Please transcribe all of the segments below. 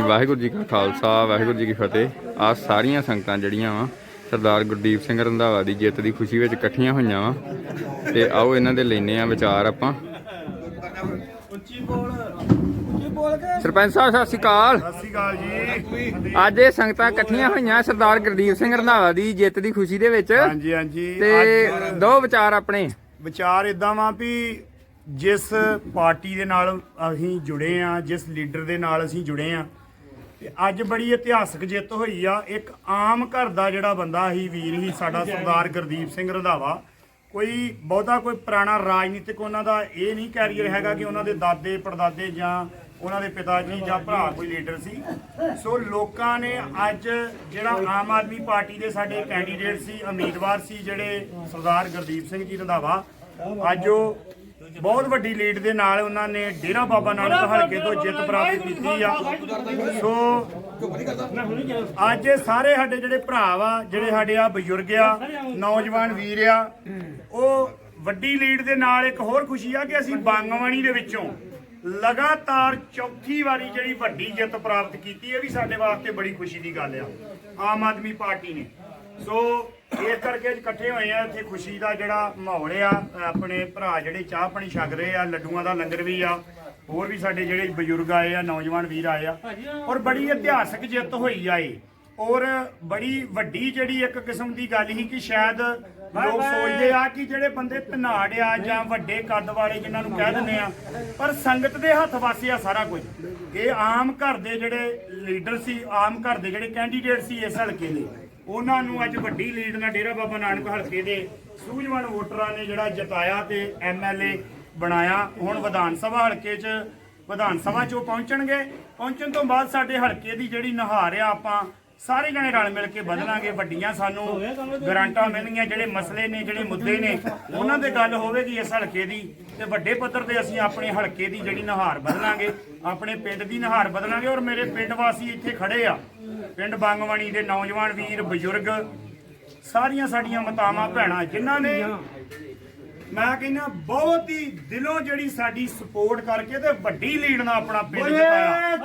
ਵਾਹਿਗੁਰੂ ਜੀ ਕਾ ਖਾਲਸਾ ਵਾਹਿਗੁਰੂ ਜੀ ਕੀ ਫਤਿਹ। ਆ ਸਾਰੀਆਂ ਸੰਗਤਾਂ ਜਿਹੜੀਆਂ ਵਾ ਸਰਦਾਰ ਗੁਰਦੀਪ ਸਿੰਘ ਰੰਧਾਵਾ ਦੀ ਜਿੱਤ ਦੀ ਖੁਸ਼ੀ ਵਿੱਚ ਇਕੱਠੀਆਂ ਹੋਈਆਂ ਵਾ। ਤੇ ਆਓ ਇਹਨਾਂ ਦੇ ਲੈਨੇ ਆ ਵਿਚਾਰ ਆਪਾਂ। ਸਰਪੰਚ ਸਾਹਿਬ ਸਤਿ ਸ਼੍ਰੀ ਅਕਾਲ। ਸਤਿ ਸ਼੍ਰੀ ਅਕਾਲ ਜੀ। ਅੱਜ ਇਹ ਸੰਗਤਾਂ ਇਕੱਠੀਆਂ ਹੋਈਆਂ ਸਰਦਾਰ ਗੁਰਦੀਪ ਸਿੰਘ ਰੰਧਾਵਾ ਦੀ ਜਿੱਤ ਦੀ ਖੁਸ਼ੀ ਦੇ ਵਿੱਚ। ਹਾਂਜੀ ਹਾਂਜੀ। ਤੇ ਦੋ ਵਿਚਾਰ ਆਪਣੇ। ਵਿਚਾਰ ਇਦਾਂ ਵਾ ਵੀ ਜਿਸ ਪਾਰਟੀ ਦੇ ਨਾਲ ਅਸੀਂ ਜੁੜੇ ਆ ਜਿਸ ਲੀਡਰ ਦੇ ਨਾਲ ਅਸੀਂ ਜੁੜੇ ਆ ਤੇ ਅੱਜ ਬੜੀ ਇਤਿਹਾਸਕ ਜਿੱਤ ਹੋਈ ਆ। ਇੱਕ ਆਮ ਘਰ ਦਾ ਜਿਹੜਾ ਬੰਦਾ ਸੀ, ਵੀਰ ਹੀ ਸਾਡਾ ਸਰਦਾਰ ਗੁਰਦੀਪ ਸਿੰਘ ਰੰਧਾਵਾ। ਕੋਈ ਬਹੁਤਾ ਕੋਈ ਪੁਰਾਣਾ ਰਾਜਨੀਤਿਕ ਉਹਨਾਂ ਦਾ ਇਹ ਨਹੀਂ ਕੈਰੀਅਰ ਹੈਗਾ ਕਿ ਉਹਨਾਂ ਦੇ ਦਾਦੇ, ਪੜਦਾਦੇ ਜਾਂ ਉਹਨਾਂ ਦੇ ਪਿਤਾ ਜੀ ਜਾਂ ਭਰਾ ਕੋਈ ਲੀਡਰ ਸੀ। ਸੋ ਲੋਕਾਂ ਨੇ ਅੱਜ ਜਿਹੜਾ ਆਮ ਆਦਮੀ ਪਾਰਟੀ ਦੇ ਸਾਡੇ ਕੈਂਡੀਡੇਟ ਸੀ, ਉਮੀਦਵਾਰ ਸੀ ਜਿਹੜੇ ਸਰਦਾਰ ਗੁਰਦੀਪ ਸਿੰਘ ਜੀ ਰੰਧਾਵਾ। ਅੱਜ ਉਹ ਬਹੁਤ ਵੱਡੀ ਲੀਡ ਦੇ ਨਾਲ ਉਹਨਾਂ ਨੇ ਡੇਰਾ ਬਾਬਾ ਨਾਨਕ ਹਲਕੇ ਤੋਂ ਜਿੱਤ ਪ੍ਰਾਪਤ ਕੀਤੀ ਆ। ਸੋ ਅੱਜ ਸਾਰੇ ਸਾਡੇ ਜਿਹੜੇ ਭਰਾ ਵਾ ਜਿਹੜੇ ਸਾਡੇ ਆ ਬਜ਼ੁਰਗ ਆ ਨੌਜਵਾਨ ਵੀਰ ਆ ਉਹ ਵੱਡੀ ਲੀਡ ਦੇ ਨਾਲ ਇੱਕ ਹੋਰ ਖੁਸ਼ੀ ਆ ਕਿ ਅਸੀਂ ਬਾਂਗਵਾਨੀ ਦੇ ਵਿੱਚੋਂ ਲਗਾਤਾਰ ਚੌਥੀ ਵਾਰੀ ਜਿਹੜੀ ਵੱਡੀ ਜਿੱਤ ਪ੍ਰਾਪਤ ਕੀਤੀ ਇਹ ਵੀ ਸਾਡੇ ਵਾਸਤੇ ਬੜੀ ਖੁਸ਼ੀ ਦੀ ਗੱਲ ਆ। ਆਮ ਆਦਮੀ ਪਾਰਟੀ ਨੇ। ਸੋ ਇਸ ਕਰਕੇ ਅੱਜ ਇਕੱਠੇ ਹੋਏ ਆ ਇੱਥੇ ਖੁਸ਼ੀ ਦਾ ਜਿਹੜਾ ਮਾਹੌਲ ਆ ਆਪਣੇ ਭਰਾ ਜਿਹੜੇ ਚਾਹ ਪਾਣੀ ਛਕ ਰਹੇ ਆ ਲੱਡੂਆਂ ਦਾ ਲੰਗਰ ਵੀ ਆ ਹੋਰ ਵੀ ਸਾਡੇ ਜਿਹੜੇ ਬਜ਼ੁਰਗ ਆਏ ਆ ਨੌਜਵਾਨ ਵੀਰ ਆਏ ਆ ਔਰ ਬੜੀ ਇਤਿਹਾਸਕ ਜਿੱਤ ਹੋਈ ਆ ਇਹ ਔਰ ਬੜੀ ਵੱਡੀ ਜਿਹੜੀ ਇੱਕ ਕਿਸਮ ਦੀ ਗੱਲ ਸੀ ਕਿ ਸ਼ਾਇਦ ਲੋਕ ਸੋਚਦੇ ਆ ਕਿ ਜਿਹੜੇ ਬੰਦੇ ਧਨਾੜ ਆ ਜਾਂ ਵੱਡੇ ਕੱਦ ਵਾਲੇ ਜਿਨ੍ਹਾਂ ਨੂੰ ਕਹਿ ਦਿੰਦੇ ਆ ਪਰ ਸੰਗਤ ਦੇ ਹੱਥ ਵਾਸੀ ਆ ਸਾਰਾ ਕੁਝ ਇਹ ਆਮ ਘਰ ਦੇ ਜਿਹੜੇ ਲੀਡਰ ਸੀ ਆਮ ਘਰ ਦੇ ਜਿਹੜੇ ਕੈਂਡੀਡੇਟ ਸੀ ਇਸ ਹਲਕੇ ਦੇ। ਉਹਨਾਂ ਨੂੰ ਅੱਜ ਵੱਡੀ ਲੀਡ ਨਾਲ ਡੇਰਾ ਬਾਬਾ ਨਾਨਕ ਹਲਕੇ ਦੇ ਸੂਝਵਾਨ ਵੋਟਰਾਂ ਨੇ ਜਿਹੜਾ ਜਿਤਾਇਆ ਤੇ ਐਮਐਲਏ ਬਣਾਇਆ। ਹੁਣ ਵਿਧਾਨ ਸਭਾ ਹਲਕੇ 'ਚ, ਵਿਧਾਨ ਸਭਾ 'ਚ ਉਹ ਪਹੁੰਚਣਗੇ। ਪਹੁੰਚਣ ਤੋਂ ਬਾਅਦ ਸਾਡੇ ਹਲਕੇ ਦੀ ਜਿਹੜੀ ਨਹਾਰ ਆ, ਆਪਾਂ ਸਾਰੇ ਜਣੇ ਰਲ ਮਿਲ ਕੇ ਬਦਲਾਂਗੇ ਵੱਡੀਆਂ ਸਾਨੂੰ ਗਰਾਂਟਾਂ ਮਿਲਣਗੀਆਂ ਜਿਹੜੇ ਮਸਲੇ ਨੇ ਜਿਹੜੇ ਮੁੱਦੇ ਨੇ ਉਹਨਾਂ ਤੇ ਗੱਲ ਹੋਵੇਗੀ ਇਸ ਹਲਕੇ ਦੀ ਤੇ ਵੱਡੇ ਪੱਧਰ ਤੇ ਅਸੀਂ ਆਪਣੇ ਹਲਕੇ ਦੀ ਜਿਹੜੀ ਨਹਾਰ ਬਦਲਾਂਗੇ ਆਪਣੇ ਪਿੰਡ ਦੀ ਨਹਾਰ ਬਦਲਾਂਗੇ ਔਰ ਮੇਰੇ ਪਿੰਡ ਵਾਸੀ ਇੱਥੇ ਖੜੇ ਆ। ਪਿੰਡ ਬੰਗਵਾਣੀ ਦੇ ਨੌਜਵਾਨ ਵੀਰ ਬਜ਼ੁਰਗ ਸਾਰੀਆਂ ਸਾਡੀਆਂ ਮਾਤਾਵਾਂ ਭੈਣਾਂ ਜਿਨ੍ਹਾਂ ਨੇ ਮੈਂ ਕਹਿੰਦਾ ਬਹੁਤ ਹੀ ਦਿਲੋਂ ਜਿਹੜੀ ਸਾਡੀ ਸਪੋਰਟ ਕਰਕੇ ਤੇ ਵੱਡੀ ਲੀਡ ਨਾਲ ਆਪਣਾ ਪਿੰਡ ਜਿਤਾਇਆ।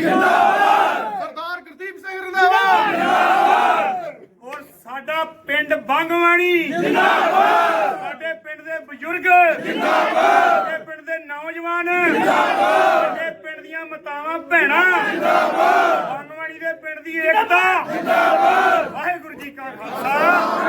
ਜਿੰਦਾਬਾਦ! ਸਰਦਾਰ ਗੁਰਦੀਪ ਸਿੰਘ ਰੰਧਾਵਾ! ਔਰ ਸਾਡਾ ਪਿੰਡ ਬੰਗਵਾਣੀ! ਜਿੰਦਾਬਾਦ! ਸਾਡੇ ਪਿੰਡ ਦੇ ਬਜ਼ੁਰਗ! ਜਿੰਦਾਬਾਦ! ਸਾਡੇ ਪਿੰਡ ਦੇ ਨੌਜਵਾਨ! ਜਿੰਦਾਬਾਦ! ਸਾਡੇ ਪਿੰਡ ਦੀਆਂ ਮਾਤਾਵਾਂ ਭੈਣਾਂ! ਜਿੰਦਾਬਾਦ! ਬੰਗਵਾਣੀ ਦੇ ਪਿੰਡ ਦੀ ਏਕਤਾ! ਜਿੰਦਾਬਾਦ! ਵਾਹਿਗੁਰੂ ਜੀ ਕਾ ਖਾਲਸਾ!